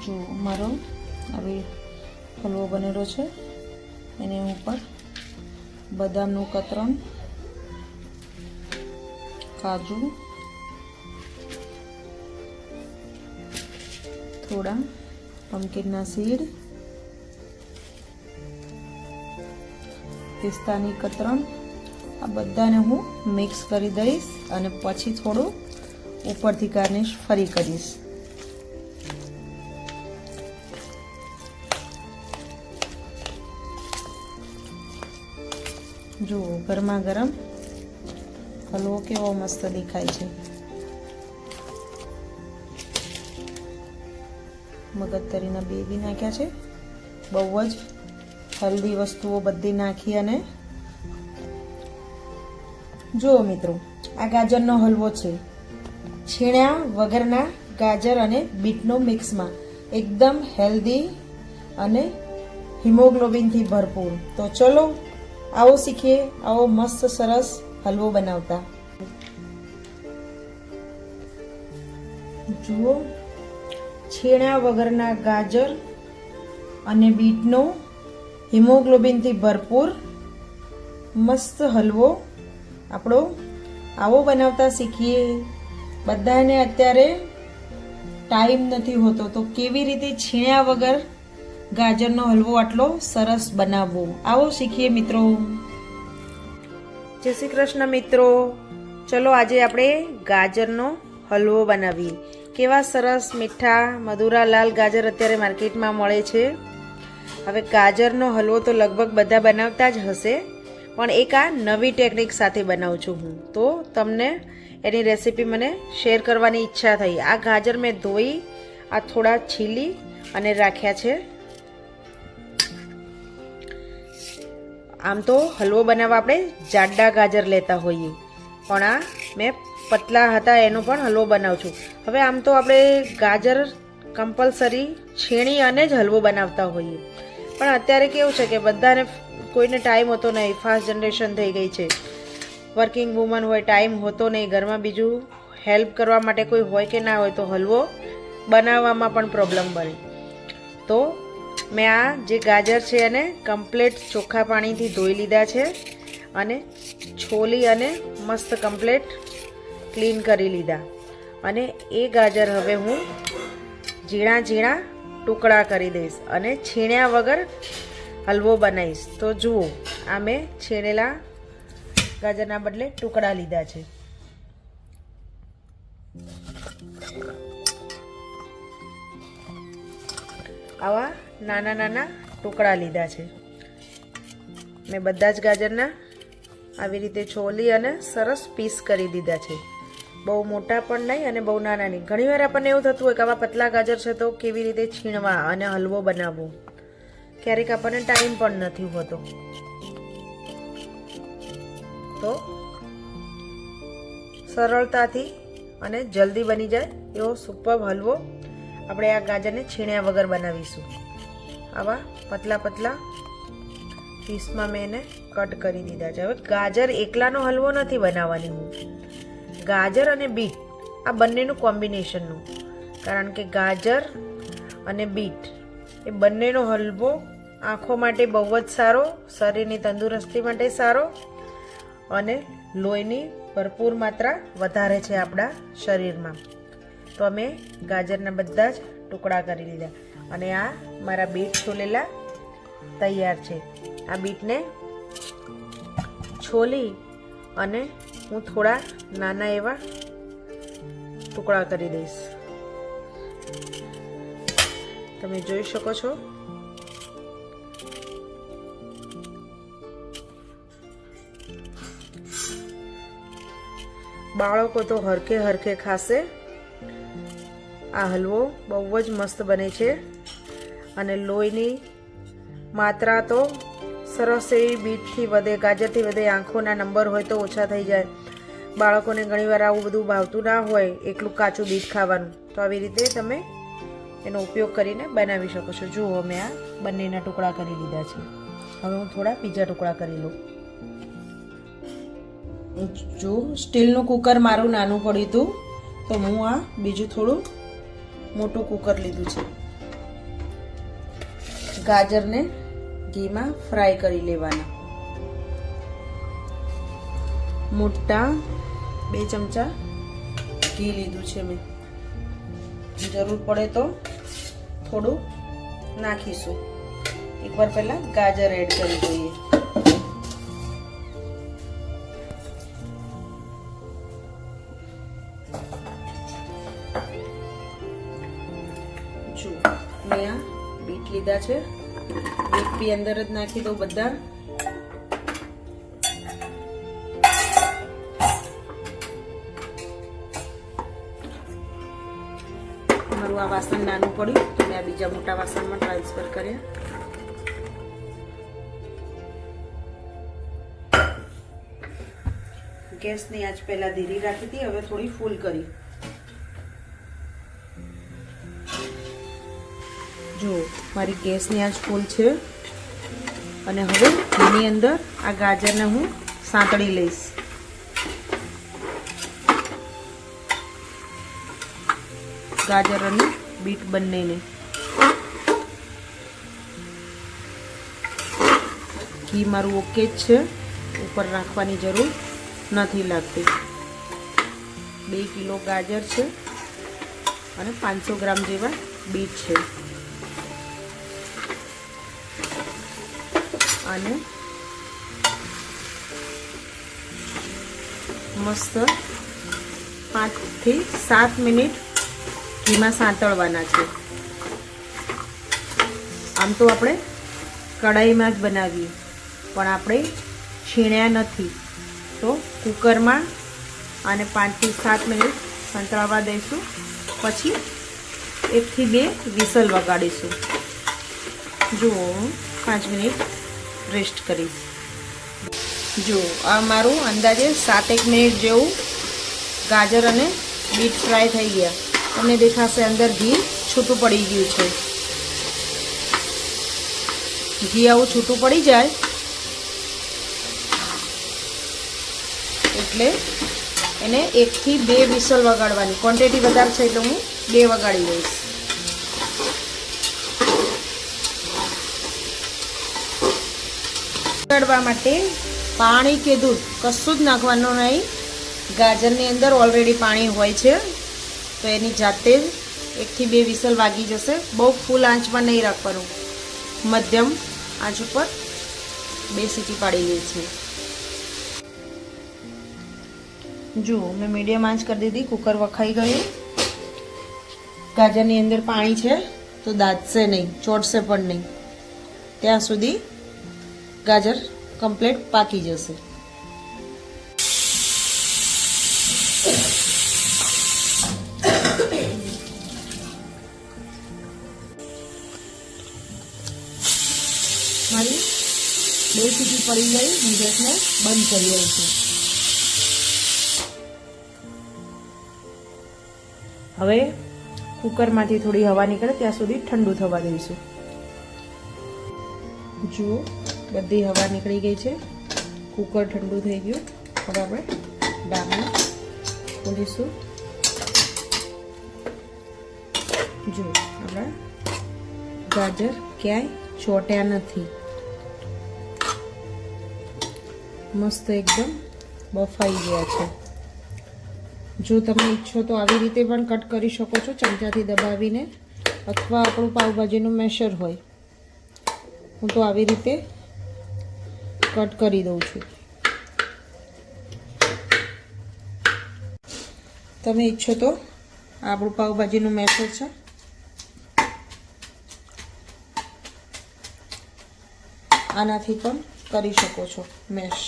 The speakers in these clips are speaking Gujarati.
જો મારો આવી હલવો બનેલો છે, એની ઉપર બદામનું કતરણ, કાજુ, થોડા પમ્પકિનના સીડ પિસ્તાની કતરણ, આ બધાને હું મિક્સ કરી દઈશ અને પછી થોડું ઉપરથી ગાર્નિશ ફરી કરીશ. જુઓ ગરમા ગરમ હલવો કેવો મસ્ત દેખાય છે. મગજતરીના બે બી નાખ્યા છે. બહુ જ હેલ્ધી વસ્તુઓ બધી નાખી અને જુઓ મિત્રો, આ ગાજરનો હલવો છે. છીણ્યા વગરના ગાજર અને બીટનો મિક્સમાં એકદમ હેલ્ધી અને હિમોગ્લોબિનથી ભરપૂર. તો ચલો આવો શીખીએ આવો મસ્ત સરસ હલવો બનાવતા જુઓ છેણા વગરના ગાજર અને બીટનો હિમોગ્લોબિનથી ભરપૂર મસ્ત હલવો આપણો આવો બનાવતા શીખીએ બધાને અત્યારે ટાઈમ નથી હોતો તો કેવી રીતે છીણ્યા વગર ગાજરનો હલવો આટલો સરસ બનાવવો. આવો શીખીએ મિત્રો. જય શ્રી કૃષ્ણ મિત્રો. ચલો આજે આપણે ગાજરનો હલવો બનાવીએ. કેવા સરસ મીઠા મધુરા લાલ ગાજર અત્યારે માર્કેટમાં મળે છે. હવે ગાજરનો હલવો તો લગભગ બધા બનાવતા જ હશે, પણ એક આ નવી ટેકનિક સાથે બનાવું છું હું. તો તમને એની રેસીપી મને શેર કરવાની ઈચ્છા થઈ. આ ગાજર મેં ધોઈ, આ થોડા છીલી અને રાખ્યા છે. આમ તો હલવો બનાવવા આપણે જાડા ગાજર લેતા હોઈએ. પણ આ મેં પતલા હતા, એનો પણ હલવો બનાવું છું. હવે આમ તો આપણે ગાજર કમ્પલસરી છીણી અને જ હલવો બનાવતા હોઈએ. પણ અત્યારે કેવું છે કે બધાને કોઈને ટાઈમ હોતો નહીં ફાસ્ટ જનરેશન થઈ ગઈ છે. વર્કિંગ વુમન હોય ટાઈમ હોતો નહીં, ઘરમાં બીજું હેલ્પ કરવા માટે કોઈ હોય કે ના હોય તો હલવો બનાવવામાં પણ પ્રોબ્લેમ બને. તો મેં આ જે ગાજર છે એને કમ્પ્લેટ ચોખ્ખા પાણીથી ધોઈ લીધા છે અને છોલી અને મસ્ત કમ્પ્લેટ ક્લીન કરી લીધા. અને એ ગાજર હવે હું ઝીણા ઝીણા ટુકડા કરી દઈશ અને છીણ્યા વગર હલવો બનાવીશ. તો જુઓ, આ મેં છીણેલા ગાજરના બદલે ટુકડા લીધા છે. આવા નાના નાના ટુકડા લીધા છે. મેં બધા જ ગાજરના આવી રીતે છોલી અને સરસ પીસ કરી દીધા છે. બહુ મોટા પણ નહીં અને બહુ નાના નહીં. ઘણીવાર આપણને એવું થતું હોય કે આવા પતલા ગાજર છે તો કેવી રીતે છીણવા અને હલવો બનાવવો? ક્યારેક આપણને ટાઈમ પણ નથી હોતો. તો સરળતાથી અને જલ્દી બની જાય એવો સુપર હલવો આપણે આ ગાજરને છીણ્યા વગર બનાવીશું. આવા પતલા પતલા પીસમાં મેં એને કટ કરી દીધા છે. હવે ગાજર એકલાનો હલવો નથી બનાવવાની હું. ગાજર અને બીટ, આ બંનેનું કોમ્બિનેશનનું. કારણ કે ગાજર અને બીટ એ બંનેનો હલવો આંખો માટે બહુ જ સારો, શરીરની તંદુરસ્તી માટે સારો અને લોહીની ભરપૂર માત્રા વધારે છે આપણા શરીરમાં. તો અમે ગાજરના બધા જ ટુકડા કરી લીધા. અને આ મારા બીટ છોલેલા તૈયાર છે. આ બીટને છોલી અને હું થોડા નાના એવા ટુકડા કરી દઈશ. તમે જોઈ શકો છો. બાળકો તો હરખે હરખે ખાશે. આ હલવો બહુ જ મસ્ત બને છે. અને લોહીની માત્રા તો સરસ એવી બીટથી વધે, ગાજરથી વધે, આંખોના નંબર હોય તો ઓછા થઈ જાય. બાળકોને ઘણીવાર આવું બધું ભાવતું ના હોય, એકલું કાચું બીટ ખાવાનું. તો આવી રીતે તમે એનો ઉપયોગ કરીને બનાવી શકો છો. જુઓ મેં આ બંનેના ટુકડા કરી લીધા છે. હવે હું થોડા બીજા ટુકડા કરી લઉં. જો, સ્ટીલનું કુકર મારું નાનું પડ્યું હતું, તો હું આ બીજું થોડું મોટું કુકર લીધું છે. ગાજરને ઘીમાં ફ્રાય કરી લેવાના. મોટા બે ચમચા ઘી લીધું છે મેં. જરૂર પડે તો થોડું નાખીશું. એકવાર પહેલાં ગાજર એડ કરી દઈએ. મેં આ બીટ લીધા છે. બીટ બી અંદર જ નાખી દઉં બધા. મારું આ વાસણ નાનું પડ્યું, તો મેં આ બીજા મોટા વાસણમાં ટ્રાન્સફર કર્યા. ગેસની આંચ પહેલાં ધીરી રાખી હતી, હવે થોડી ફૂલ કરી. જો, મારી ગેસની આજ ફૂલ છે. અને હવે એની અંદર આ ગાજરને હું સાંતળી લઈશ. ગાજર અને બીટ બંનેને. ઘી મારું ઓકે જ છે. ઉપર રાખવાની જરૂર નથી લાગતી. બે કિલો ગાજર છે અને પાંચસો ગ્રામ જેવા બીટ છે. અને મસ્ત પાંચથી સાત મિનિટ ઘીમાં સાંતળવાના છે. આમ તો આપણે કઢાઈમાં જ બનાવીએ, પણ આપણે છીણ્યા નથી. તો કુકરમાં આને પાંચથી સાત મિનિટ સંતળાવવા દઈશું, પછી એકથી બે વિસલ વગાડીશું. જુઓ, પાંચ મિનિટ રેસ્ટ કરીશ જો, આ મારું અંદાજે સાતેક મિનિટ જેવું ગાજર અને બીટ ફ્રાય થઈ ગયા. તમને દેખાશે અંદર ઘી છૂટું પડી ગયું છે. ઘી આવું છૂટું પડી જાય એટલે એને એકથી બે વિસલ વગાડવાની. ક્વોન્ટિટી વધારે છે એટલે હું બે વગાડી દઈશ. વગાડવા માટે પાણી કે દૂધ કશું જ નાખવાનું નહીં. ગાજરની અંદર ઓલરેડી પાણી હોય છે. તો એની જાતે જ એકથી બે વિસલ વાગી જશે. બહુ ફૂલ આંચમાં નહીં રાખવાનું. મધ્યમ આંચ ઉપર બે સીટી પાડી ગઈ છે જુઓ, મેં મીડિયમ આંચ કરી દીધી. કુકર વખાઈ ગયું. ગાજરની અંદર પાણી છે. તો દાદશે નહીં, ચોટશે પણ નહીં. ત્યાં સુધી ગાજર કમ્પ્લીટ પાકી જશે. મારી બે સીટી પડી ગઈ, હું ગેસને બંધ કરી રહી છું. હવે કુકરમાંથી થોડી હવા નીકળે, ત્યાં સુધી ઠંડુ થવા દઈશું. જુઓ. બધી હવા નીકળી ગઈ છે. કુકર ઠંડુ થઈ ગયું. હવે આપણે ડામણ ખોલીશું જુઓ આપણા ગાજર ક્યાંય ચોટ્યા નથી. મસ્ત એકદમ બફાઈ ગયા છે. જો તમે ઈચ્છો તો આવી રીતે પણ કટ કરી શકો છો, ચમચાથી દબાવીને. અથવા આપણું પાઉભાજીનું મેશર હોય. હું તો આવી રીતે કટ કરી દઉં છું. તમે ઈચ્છો તો આપણું પાઉભાજીનું મેસેજ છે. આનાથી પણ કરી શકો છો મેશ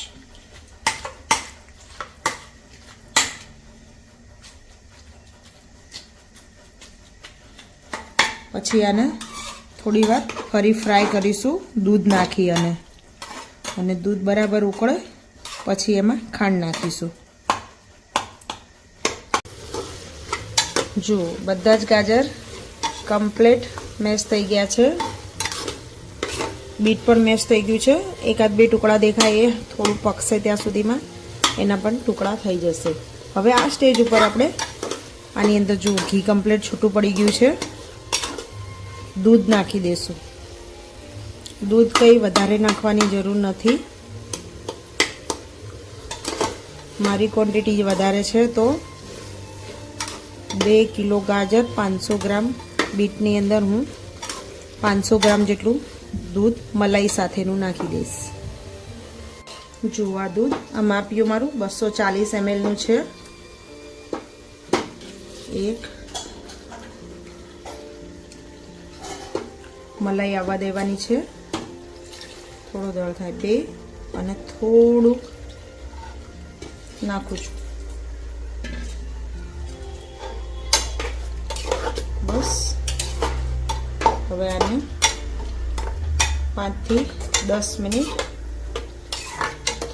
પછી આને થોડી વાર ફરી ફ્રાય કરીશું દૂધ નાખી અને. અને દૂધ બરાબર ઉકળે, પછી એમાં ખાંડ નાખીશું. જુઓ, બધા જ ગાજર કમ્પ્લીટ મેશ થઈ ગયા છે. બીટ પણ મેશ થઈ ગયું છે. એકાદ બે ટુકડા દેખાય એ થોડું પકશે ત્યાં સુધીમાં. એના પણ ટુકડા થઈ જશે. હવે આ સ્ટેજ ઉપર આપણે આની અંદર જુઓ, ઘી કમ્પ્લીટ છૂટું પડી ગયું છે. દૂધ નાખી દઈશું દૂધ કંઈ વધારે નાખવાની જરૂર નથી. મારી ક્વોન્ટિટી વધારે છે તો બે કિલો ગાજર પાંચસો ગ્રામ બીટની અંદર હું પાંચસો ગ્રામ જેટલું દૂધ મલાઈ સાથેનું નાખી દઈશ. જુઓ દૂધ આ માપ્યું મારું, બસો ચાલીસ એમએલનું છે. એક. મલાઈ આવવા દેવાની છે. થોડો દળ થાય. બે અને થોડુંક નાખું છું. બસ. હવે આને પાંચથી દસ મિનિટ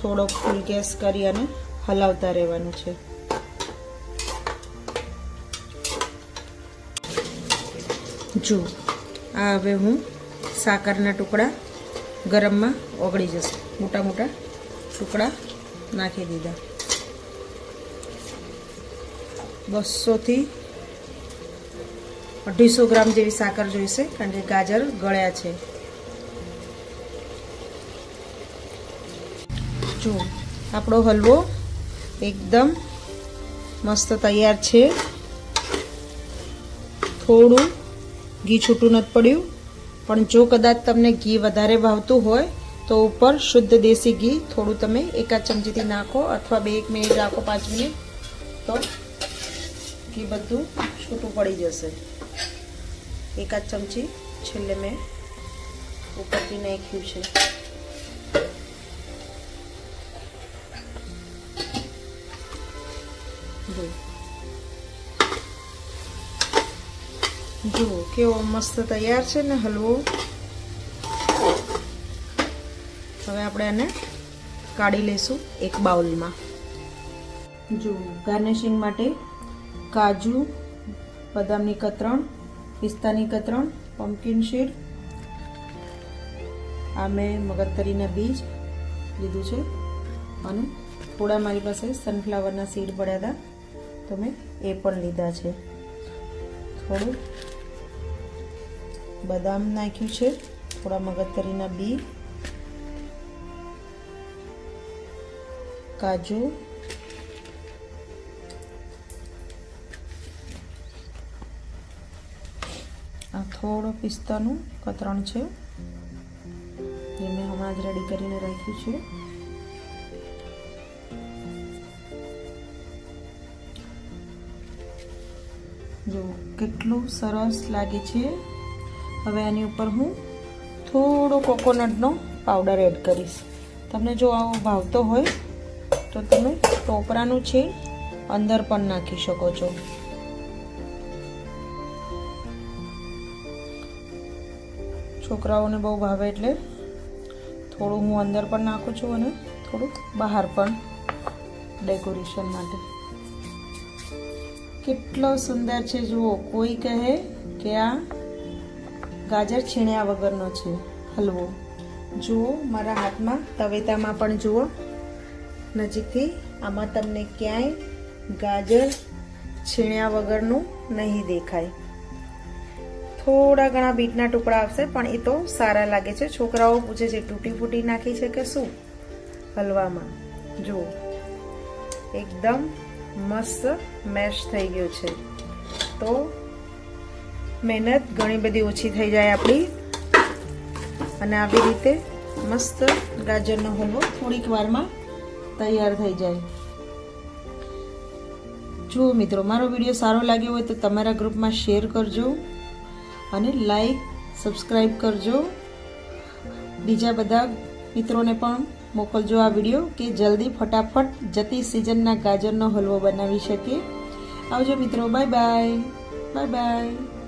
થોડો ફૂલ ગેસ કરી અને હલાવતા રહેવાનું છે. જો, આ હવે હું સાકરના ટુકડા ગરમમાં ઓગળી જશે. મોટા મોટા ટુકડા નાખી દીધા. બસોથી અઢીસો ગ્રામ જેવી સાકર જોઈશે, કારણ કે ગાજર ગળ્યા છે. જો, આપણો હલવો એકદમ મસ્ત તૈયાર છે. થોડું ઘી છૂટું નથી પડ્યું. પણ જો કદાચ તમને ઘી વધારે ભાવતું હોય, તો ઉપર શુદ્ધ દેશી ઘી થોડું તમે એકાદ ચમચીથી નાખો અથવા બે એક મિનિટ રાખો પાંચ મિનિટ, તો ઘી બધું છૂટું પડી જશે. એકાદ ચમચી છેલ્લે મેં ઉપરથી નાખ્યું છે. જો. જુઓ કેવો મસ્ત તૈયાર છે ને હલવો. હવે આપણે આને કાઢી લઈશું એક બાઉલમાં. જુઓ ગાર્નિશિંગ માટે કાજુ, બદામની કતરણ, પિસ્તાની કતરણ પમ્પકિન શીડ આ મેં મગજતરીના બીજ લીધું છે. અને થોડા મારી પાસે સનફ્લાવરના સીડ પડ્યા હતા. તો મેં એ પણ લીધા છે. થોડું બદામ નાખ્યું છે, થોડા મગજતરીના બી, કાજુ, આ થોડો પિસ્તાનું કતરણ છે, જે મેં હમણાં જ રેડી કરીને રાખ્યું છે. જો, કેટલું સરસ લાગે છે. હવે આની ઉપર હું થોડો કોકોનટનો પાવડર એડ કરીશ. તમને જો આવો ભાવતો હોય, તો તમે ટોપરાનું છે અંદર પણ નાખી શકો છો. છોકરાઓને બહુ ભાવે એટલે થોડું હું અંદર પણ નાખું છું અને થોડુંક બહાર પણ ડેકોરેશન માટે. કેટલો સુંદર છે, જુઓ, કોઈ કહે કે આ ગાજર છીણ્યા વગરનો છે, હલવો. જુઓ મારા હાથમાં તવેતામાં પણ જુઓ. નજીકથી આમાં તમને ક્યાંય ગાજર છીણ્યા વગરનું નહીં દેખાય. થોડા ઘણા બીટના ટુકડા આવશે, પણ એ તો સારા લાગે છે. છોકરાઓ પૂછે છે, તૂટી ફૂટી નાખી છે કે શું? હલવામાં. જુઓ. એકદમ મસ્ત મેશ થઈ ગયું છે. તો મહેનત ઘણી બધી ઓછી થઈ જાય આપણી. અને આવી રીતે મસ્ત ગાજરનો હલવો થોડીક વારમાં તૈયાર થઈ જાય. જુઓ મિત્રો, મારો વીડિયો સારો લાગ્યો હોય તો તમારા ગ્રુપમાં શેર કરજો અને લાઈક, સબસ્ક્રાઈબ કરજો. બીજા બધા મિત્રોને પણ મોકલજો આ વીડિયો કે જલ્દી ફટાફટ જતી સિઝનના ગાજરનો હલવો બનાવી શકીએ. આવજો મિત્રો, બાય બાય. Bye bye.